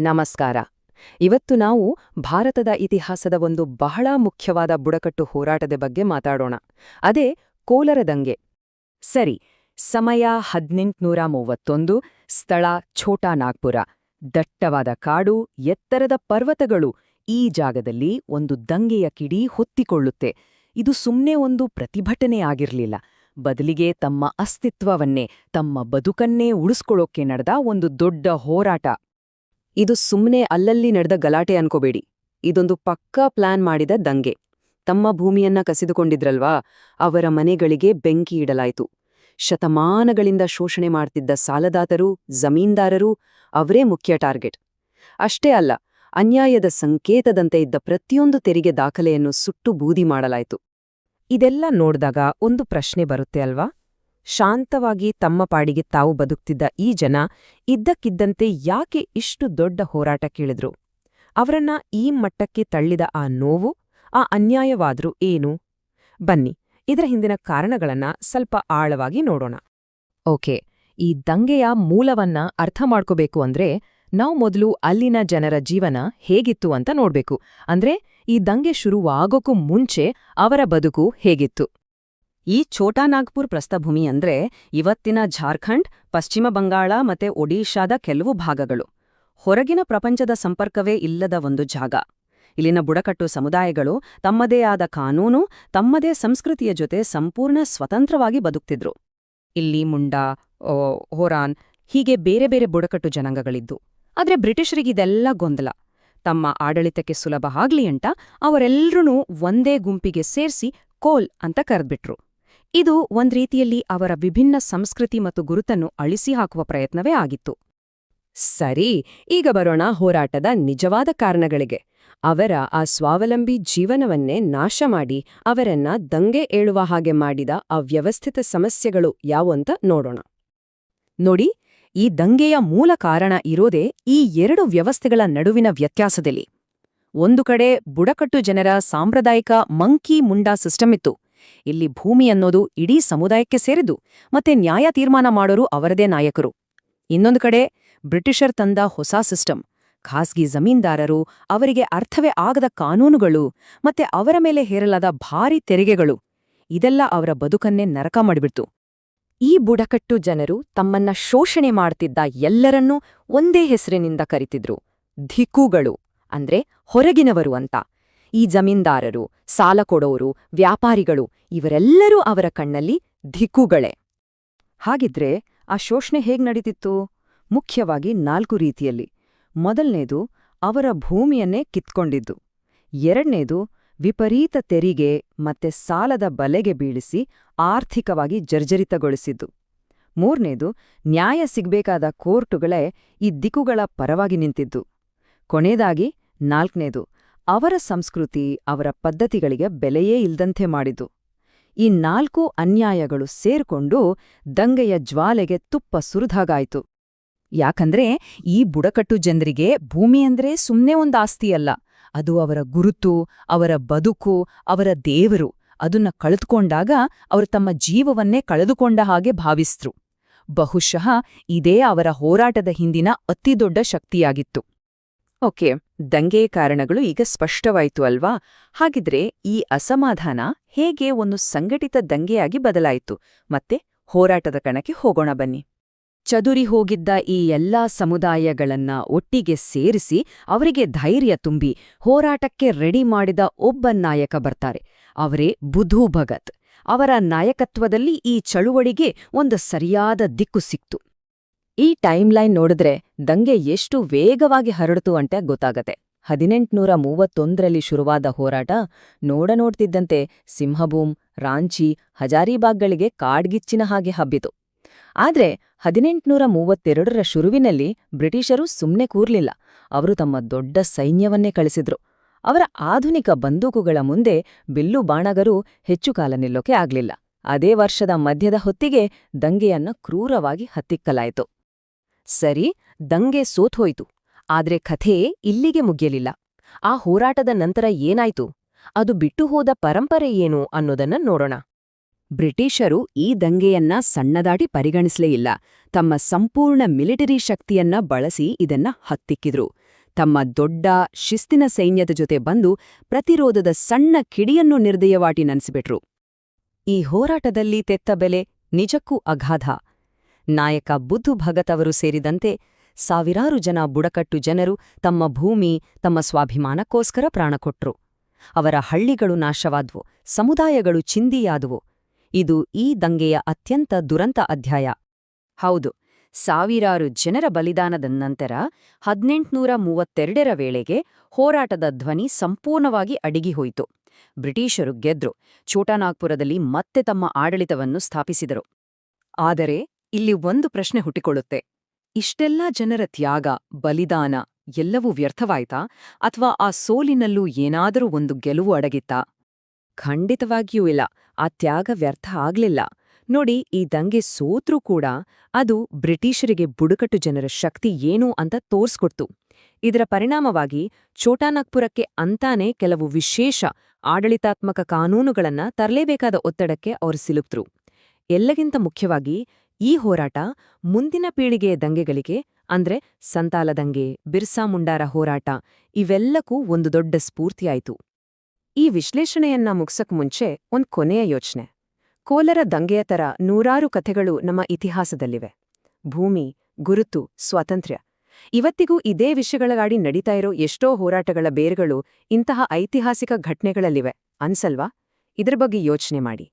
ನಮಸ್ಕಾರ. ಇವತ್ತು ನಾವು ಭಾರತದ ಇತಿಹಾಸದ ಒಂದು ಬಹಳ ಮುಖ್ಯವಾದ ಬುಡಕಟ್ಟು ಹೋರಾಟದ ಬಗ್ಗೆ ಮಾತಾಡೋಣ. ಅದೇ ಕೋಲರ ದಂಗೆ. ಸರಿ, ಸಮಯ ಹದಿನೆಂಟುನೂರ ಮೂವತ್ತೊಂದು ಸ್ಥಳ ಛೋಟಾ ನಾಗ್ಪುರ ದಟ್ಟವಾದ ಕಾಡು, ಎತ್ತರದ ಪರ್ವತಗಳು ಈ ಜಾಗದಲ್ಲಿ ಒಂದು ದಂಗೆಯ ಕಿಡಿ ಹೊತ್ತಿಕೊಳ್ಳುತ್ತೆ. ಇದು ಸುಮ್ಮನೆ ಒಂದು ಪ್ರತಿಭಟನೆ ಆಗಿರಲಿಲ್ಲ. ಬದಲಿಗೆ ತಮ್ಮ ಅಸ್ತಿತ್ವವನ್ನೇ, ತಮ್ಮ ಬದುಕನ್ನೇ ಉಳಿಸ್ಕೊಳ್ಳೋಕೆ ನಡೆದ ಒಂದು ದೊಡ್ಡ ಹೋರಾಟ. ಇದು ಸುಮ್ಮನೆ ಅಲ್ಲಲ್ಲಿ ನಡೆದ ಗಲಾಟೆ ಅನ್ಕೋಬೇಡಿ. ಇದೊಂದು ಪಕ್ಕಾ ಪ್ಲಾನ್ ಮಾಡಿದ ದಂಗೆ. ತಮ್ಮ ಭೂಮಿಯನ್ನ ಕಸಿದುಕೊಂಡಿದ್ರಲ್ವಾ? ಅವರ ಮನೆಗಳಿಗೆ ಬೆಂಕಿ ಇಡಲಾಯಿತು. ಶತಮಾನಗಳಿಂದ ಶೋಷಣೆ ಮಾಡ್ತಿದ್ದ ಸಾಲದಾತರು, ಜಮೀನ್ದಾರರು, ಅವರೇ ಮುಖ್ಯ ಟಾರ್ಗೆಟ್. ಅಷ್ಟೇ ಅಲ್ಲ, ಅನ್ಯಾಯದ ಸಂಕೇತದಂತೆ ಇದ್ದ ಪ್ರತಿಯೊಂದು ತೆರಿಗೆ ದಾಖಲೆಯನ್ನು ಸುಟ್ಟು ಬೂದಿ ಮಾಡಲಾಯಿತು. ಇದೆಲ್ಲ ನೋಡಿದಾಗ ಒಂದು ಪ್ರಶ್ನೆ ಬರುತ್ತೆ ಅಲ್ವಾ? ಶಾಂತವಾಗಿ ತಮ್ಮ ಪಾಡಿಗೆ ತಾವು ಬದುಕ್ತಿದ್ದ ಈ ಜನ ಇದ್ದಕ್ಕಿದ್ದಂತೆ ಯಾಕೆ ಇಷ್ಟು ದೊಡ್ಡ ಹೋರಾಟ ಕೇಳಿದ್ರು? ಅವರನ್ನ ಈ ಮಟ್ಟಕ್ಕೆ ತಳ್ಳಿದ ಆ ನೋವು, ಆ ಅನ್ಯಾಯವಾದ್ರೂ ಏನು? ಬನ್ನಿ, ಇದರ ಹಿಂದಿನ ಕಾರಣಗಳನ್ನ ಸ್ವಲ್ಪ ಆಳವಾಗಿ ನೋಡೋಣ. ಓಕೆ, ಈ ದಂಗೆಯ ಮೂಲವನ್ನ ಅರ್ಥ ಮಾಡ್ಕೋಬೇಕು ಅಂದ್ರೆ ನಾವು ಮೊದಲು ಅಲ್ಲಿನ ಜನರ ಜೀವನ ಹೇಗಿತ್ತು ಅಂತ ನೋಡ್ಬೇಕು. ಅಂದ್ರೆ ಈ ದಂಗೆ ಶುರುವಾಗೋಕ್ಕೂ ಮುಂಚೆ ಅವರ ಬದುಕು ಹೇಗಿತ್ತು? ಈ ಛೋಟಾ ನಾಗ್ಪುರ್ ಪ್ರಸ್ಥಭೂಮಿ ಅಂದ್ರೆ ಇವತ್ತಿನ ಜಾರ್ಖಂಡ್ ಪಶ್ಚಿಮ ಬಂಗಾಳ ಮತ್ತೆ ಒಡಿಶಾದ ಕೆಲವು ಭಾಗಗಳು. ಹೊರಗಿನ ಪ್ರಪಂಚದ ಸಂಪರ್ಕವೇ ಇಲ್ಲದ ಒಂದು ಜಾಗ. ಇಲ್ಲಿನ ಬುಡಕಟ್ಟು ಸಮುದಾಯಗಳು ತಮ್ಮದೇ ಆದ ಕಾನೂನು, ತಮ್ಮದೇ ಸಂಸ್ಕೃತಿಯ ಜೊತೆ ಸಂಪೂರ್ಣ ಸ್ವತಂತ್ರವಾಗಿ ಬದುಕ್ತಿದ್ರು. ಇಲ್ಲಿ ಮುಂಡಾ ಹೋರಾನ್ ಹೀಗೆ ಬೇರೆ ಬೇರೆ ಬುಡಕಟ್ಟು ಜನಾಂಗಗಳಿದ್ದು. ಆದ್ರೆ ಬ್ರಿಟಿಷರಿಗಿದೆಲ್ಲ ಗೊಂದಲ. ತಮ್ಮ ಆಡಳಿತಕ್ಕೆ ಸುಲಭ ಆಗ್ಲಿ ಅಂತ ಅವರೆಲ್ಲರೂ ಒಂದೇ ಗುಂಪಿಗೆ ಸೇರ್ಸಿ ಕೋಲ್ ಅಂತ ಕರೆದ್ಬಿಟ್ರು. ಇದು ಒಂದ್ ರೀತಿಯಲ್ಲಿ ಅವರ ವಿಭಿನ್ನ ಸಂಸ್ಕೃತಿ ಮತ್ತು ಗುರುತನ್ನು ಅಳಿಸಿ ಹಾಕುವ ಪ್ರಯತ್ನವೇ ಆಗಿತ್ತು. ಸರಿ, ಈಗ ಬರೋಣ ಹೋರಾಟದ ನಿಜವಾದ ಕಾರಣಗಳಿಗೆ. ಅವರ ಆ ಸ್ವಾವಲಂಬಿ ಜೀವನವನ್ನೇ ನಾಶ ಮಾಡಿ ಅವರನ್ನ ದಂಗೆ ಏಳುವ ಹಾಗೆ ಮಾಡಿದ ಅವ್ಯವಸ್ಥಿತ ಸಮಸ್ಯೆಗಳು ಯಾವಂತ ನೋಡೋಣ. ನೋಡಿ, ಈ ದಂಗೆಯ ಮೂಲ ಕಾರಣ ಇರೋದೇ ಈ ಎರಡು ವ್ಯವಸ್ಥೆಗಳ ನಡುವಿನ ವ್ಯತ್ಯಾಸದಲ್ಲಿ. ಒಂದು ಕಡೆ ಬುಡಕಟ್ಟು ಜನರ ಸಾಂಪ್ರದಾಯಿಕ ಮಂಕಿ ಮುಂಡಾ ಸಿಸ್ಟಮ್ ಇತ್ತು. ಇಲ್ಲಿ ಭೂಮಿ ಅನ್ನೋದು ಇಡೀ ಸಮುದಾಯಕ್ಕೆ ಸೇರಿದ್ದು, ಮತ್ತೆ ನ್ಯಾಯ ತೀರ್ಮಾನ ಮಾಡೋರು ಅವರದೇ ನಾಯಕರು. ಇನ್ನೊಂದು ಕಡೆ, ಬ್ರಿಟಿಷರ್ ತಂದ ಹೊಸ ಸಿಸ್ಟಮ್, ಖಾಸಗಿ ಜಮೀನ್ದಾರರು, ಅವರಿಗೆ ಅರ್ಥವೇ ಆಗದ ಕಾನೂನುಗಳು, ಮತ್ತೆ ಅವರ ಮೇಲೆ ಹೇರಲಾದ ಭಾರಿ ತೆರಿಗೆಗಳು, ಇದೆಲ್ಲ ಅವರ ಬದುಕನ್ನೇ ನರಕ ಮಾಡಿಬಿಡ್ತು. ಈ ಬುಡಕಟ್ಟು ಜನರು ತಮ್ಮನ್ನ ಶೋಷಣೆ ಮಾಡ್ತಿದ್ದ ಎಲ್ಲರನ್ನೂ ಒಂದೇ ಹೆಸರಿನಿಂದ ಕರಿತಿದ್ರು, ಧಿಕ್ಕುಗಳು, ಅಂದ್ರೆ ಹೊರಗಿನವರು ಅಂತ. ಈ ಜಮೀನ್ದಾರರು, ಸಾಲ ಕೊಡೋರು, ವ್ಯಾಪಾರಿಗಳು ಇವರೆಲ್ಲರೂ ಅವರ ಕಣ್ಣಲ್ಲಿ ಧಿಕ್ಕುಗಳೇ. ಹಾಗಿದ್ರೆ ಆ ಶೋಷಣೆ ಹೇಗ್ ನಡೀತಿತ್ತು? ಮುಖ್ಯವಾಗಿ ನಾಲ್ಕು ರೀತಿಯಲ್ಲಿ. ಮೊದಲನೇದು ಅವರ ಭೂಮಿಯನ್ನೇ ಕಿತ್ಕೊಂಡಿದ್ದು. ಎರಡನೇದು ವಿಪರೀತ ತೆರಿಗೆ ಮತ್ತೆ ಸಾಲದ ಬಲೆಗೆ ಬೀಳಿಸಿ ಆರ್ಥಿಕವಾಗಿ ಜರ್ಜರಿತಗೊಳಿಸಿದ್ದು. ಮೂರನೇದು ನ್ಯಾಯ ಸಿಗ್ಬೇಕಾದ ಕೋರ್ಟುಗಳೇ ಈ ದಿಕ್ಕುಗಳ ಪರವಾಗಿ ನಿಂತಿದ್ದು. ಕೊನೆಯದಾಗಿ ನಾಲ್ಕನೇದು ಅವರ ಸಂಸ್ಕೃತಿ ಅವರ ಪದ್ಧತಿಗಳಿಗೆ ಬೆಲೆಯೇ ಇಲ್ದಂತೆ ಮಾಡಿದು ಈ ನಾಲ್ಕು ಅನ್ಯಾಯಗಳು ಸೇರ್ಕೊಂಡು ದಂಗೆಯ ಜ್ವಾಲೆಗೆ ತುಪ್ಪ ಸುರಿದಾಗಾಯ್ತು. ಯಾಕಂದ್ರೆ ಈ ಬುಡಕಟ್ಟು ಜನರಿಗೆ ಭೂಮಿ ಅಂದ್ರೆ ಸುಮ್ನೆ ಒಂದು ಆಸ್ತಿಯಲ್ಲ. ಅದು ಅವರ ಗುರುತು, ಅವರ ಬದುಕು, ಅವರ ದೇವರು ಅದನ್ನ ಕಳೆದುಕೊಂಡಾಗ ಅವರು ತಮ್ಮ ಜೀವವನ್ನೇ ಕಳೆದುಕೊಂಡ ಹಾಗೆ ಭಾವಿಸ್ತರು ಬಹುಶಃ ಇದೇ ಅವರ ಹೋರಾಟದ ಹಿಂದಿನ ಅತಿದೊಡ್ಡ ಶಕ್ತಿಯಾಗಿತ್ತು. ಓಕೆ. ದಂಗೆಯ ಕಾರಣಗಳು ಈಗ ಸ್ಪಷ್ಟವಾಯಿತು ಅಲ್ವಾ? ಹಾಗಿದ್ರೆ ಈ ಅಸಮಾಧಾನ ಹೇಗೆ ಒಂದು ಸಂಘಟಿತ ದಂಗೆಯಾಗಿ ಬದಲಾಯಿತು? ಮತ್ತೆ ಹೋರಾಟದ ಕಣಕ್ಕೆ ಹೋಗೋಣ ಬನ್ನಿ. ಚದುರಿ ಹೋಗಿದ್ದ ಈ ಎಲ್ಲಾ ಸಮುದಾಯಗಳನ್ನ ಒಟ್ಟಿಗೆ ಸೇರಿಸಿ ಅವರಿಗೆ ಧೈರ್ಯ ತುಂಬಿ ಹೋರಾಟಕ್ಕೆ ರೆಡಿ ಮಾಡಿದ ಒಬ್ಬ ನಾಯಕ ಬರ್ತಾರೆ. ಅವರೇ ಬುಧು ಭಗತ್. ಅವರ ನಾಯಕತ್ವದಲ್ಲಿ ಈ ಚಳುವಳಿಗೆ ಒಂದು ಸರಿಯಾದ ದಿಕ್ಕು ಸಿಕ್ತು. ಈ ಟೈಮ್ಲೈನ್ ನೋಡಿದ್ರೆ ದಂಗೆ ಎಷ್ಟು ವೇಗವಾಗಿ ಹರಡಿತು ಅಂತ ಗೊತ್ತಾಗತ್ತೆ. ಹದಿನೆಂಟುನೂರ ಮೂವತ್ತೊಂದರಲ್ಲಿ ಶುರುವಾದ ಹೋರಾಟ ನೋಡ ನೋಡ್ತಿದ್ದಂತೆ ಸಿಂಹಭೂಮ್, ರಾಂಚಿ, ಹಜಾರಿಬಾಗ್ಗಳಿಗೆ ಕಾಡ್ಗಿಚ್ಚಿನ ಹಾಗೆ ಹಬ್ಬಿತು. ಆದ್ರೆ ಹದಿನೆಂಟುನೂರ ಮೂವತ್ತೆರಡರ ಶುರುವಿನಲ್ಲಿ ಬ್ರಿಟಿಷರು ಸುಮ್ನೆ ಕೂರ್ಲಿಲ್ಲ. ಅವರು ತಮ್ಮ ದೊಡ್ಡ ಸೈನ್ಯವನ್ನೇ ಕಳಿಸಿದ್ರು. ಅವರ ಆಧುನಿಕ ಬಂದೂಕುಗಳ ಮುಂದೆ ಬಿಲ್ಲು ಬಾಣಗರು ಹೆಚ್ಚು ಕಾಲ ನಿಲ್ಲೋಕೆ ಆಗ್ಲಿಲ್ಲ. ಅದೇ ವರ್ಷದ ಮಧ್ಯದ ಹೊತ್ತಿಗೆ ದಂಗೆಯನ್ನ ಕ್ರೂರವಾಗಿ ಹತ್ತಿಕ್ಕಲಾಯಿತು. ಸರಿ, ದಂಗೆ ಸೋತ್ಹೋಯ್ತು ಆದ್ರೆ ಕಥೆ ಇಲ್ಲಿಗೆ ಮುಗಿಯಲಿಲ್ಲ. ಆ ಹೋರಾಟದ ನಂತರ ಏನಾಯ್ತು? ಅದು ಬಿಟ್ಟು ಹೋದ ಪರಂಪರೆ ಏನು ಅನ್ನೋದನ್ನ ನೋಡೋಣ. ಬ್ರಿಟಿಷರು ಈ ದಂಗೆಯನ್ನ ಸಣ್ಣದಾಟಿ ಪರಿಗಣಿಸಲೇ ಇಲ್ಲ. ತಮ್ಮ ಸಂಪೂರ್ಣ ಮಿಲಿಟರಿ ಶಕ್ತಿಯನ್ನ ಬಳಸಿ ಇದನ್ನ ಹತ್ತಿಕ್ಕಿದ್ರು. ತಮ್ಮ ದೊಡ್ಡ ಶಿಸ್ತಿನ ಸೈನ್ಯದ ಜೊತೆ ಬಂದು ಪ್ರತಿರೋಧದ ಸಣ್ಣ ಕಿಡಿಯನ್ನು ನಿರ್ದಯವಾಟಿ ನೆನೆಸಿಬಿಟ್ರು. ಈ ಹೋರಾಟದಲ್ಲಿ ತೆತ್ತ ಬೆಲೆ ನಿಜಕ್ಕೂ ಅಗಾಧ. ನಾಯಕ ಬುದ್ಧು ಭಗತ್ ಅವರು ಸೇರಿದಂತೆ ಸಾವಿರಾರು ಜನ ಬುಡಕಟ್ಟು ಜನರು ತಮ್ಮ ಭೂಮಿ, ತಮ್ಮ ಸ್ವಾಭಿಮಾನಕ್ಕೋಸ್ಕರ ಪ್ರಾಣಕೊಟ್ರು ಅವರ ಹಳ್ಳಿಗಳು ನಾಶವಾದ್ವು, ಸಮುದಾಯಗಳು ಚಿಂದಿಯಾದುವು. ಇದು ಈ ದಂಗೆಯ ಅತ್ಯಂತ ದುರಂತ ಅಧ್ಯಾಯ. ಹೌದು, ಸಾವಿರಾರು ಜನರ ಬಲಿದಾನದ ನಂತರ ಹದಿನೆಂಟುನೂರ ಮೂವತ್ತೆರಡರ ವೇಳೆಗೆ ಹೋರಾಟದ ಧ್ವನಿ ಸಂಪೂರ್ಣವಾಗಿ ಅಡಿಗಿಹೋಯಿತು. ಬ್ರಿಟಿಷರು ಗೆದ್ರು, ಛೋಟಾನಾಗ್ಪುರದಲ್ಲಿ ಮತ್ತೆ ತಮ್ಮ ಆಡಳಿತವನ್ನು ಸ್ಥಾಪಿಸಿದರು. ಆದರೆ ಇಲ್ಲಿ ಒಂದು ಪ್ರಶ್ನೆ ಹುಟ್ಟಿಕೊಳ್ಳುತ್ತೆ. ಇಷ್ಟೆಲ್ಲ ಜನರ ತ್ಯಾಗ, ಬಲಿದಾನ ಎಲ್ಲವೂ ವ್ಯರ್ಥವಾಯ್ತಾ? ಅಥವಾ ಆ ಸೋಲಿನಲ್ಲೂ ಏನಾದರೂ ಒಂದು ಗೆಲುವು ಅಡಗಿತ್ತಾ? ಖಂಡಿತವಾಗಿಯೂ ಇಲ್ಲ. ಆ ತ್ಯಾಗ ವ್ಯರ್ಥ ಆಗ್ಲಿಲ್ಲ. ನೋಡಿ, ಈ ದಂಗೆ ಸೋತ್ರೂ ಕೂಡ ಅದು ಬ್ರಿಟಿಷರಿಗೆ ಬುಡಕಟ್ಟು ಜನರ ಶಕ್ತಿ ಏನು ಅಂತ ತೋರ್ಸ್ಕೊಡ್ತು. ಇದರ ಪರಿಣಾಮವಾಗಿ ಚೋಟಾನಾಗ್ಪುರಕ್ಕೆ ಅಂತಾನೆ ಕೆಲವು ವಿಶೇಷ ಆಡಳಿತಾತ್ಮಕ ಕಾನೂನುಗಳನ್ನ ತರಲೇಬೇಕಾದ ಒತ್ತಡಕ್ಕೆ ಅವರು ಸಿಲುಕ್ತರು ಎಲ್ಲಗಿಂತ ಮುಖ್ಯವಾಗಿ ಈ ಹೋರಾಟ ಮುಂದಿನ ಪೀಳಿಗೆಯ ದಂಗೆಗಳಿಗೆ, ಅಂದ್ರೆ ಸಂತಾಲ ದಂಗೆ, ಬಿರ್ಸಾ ಮುಂಡಾರ ಹೋರಾಟ, ಇವೆಲ್ಲಕ್ಕೂ ಒಂದು ದೊಡ್ಡ ಸ್ಫೂರ್ತಿಯಾಯಿತು ಈ ವಿಶ್ಲೇಷಣೆಯನ್ನ ಮುಗ್ಸಕ್ ಮುಂಚೆ ಒಂದ್ ಕೊನೆಯ ಯೋಚನೆ. ಕೋಲರ ದಂಗೆಯ ತರ ನೂರಾರು ಕಥೆಗಳು ನಮ್ಮ ಇತಿಹಾಸದಲ್ಲಿವೆ. ಭೂಮಿ, ಗುರುತು, ಸ್ವಾತಂತ್ರ್ಯ. ಇವತ್ತಿಗೂ ಇದೇ ವಿಷಯಗಳಗಾಡಿ ನಡೀತಾ ಇರೋ ಎಷ್ಟೋ ಹೋರಾಟಗಳ ಬೇರುಗಳು ಇಂತಹ ಐತಿಹಾಸಿಕ ಘಟನೆಗಳಲ್ಲಿವೆ. ಅನ್ಸಲ್ವಾ? ಇದ್ರ ಬಗ್ಗೆ ಯೋಚನೆ ಮಾಡಿ.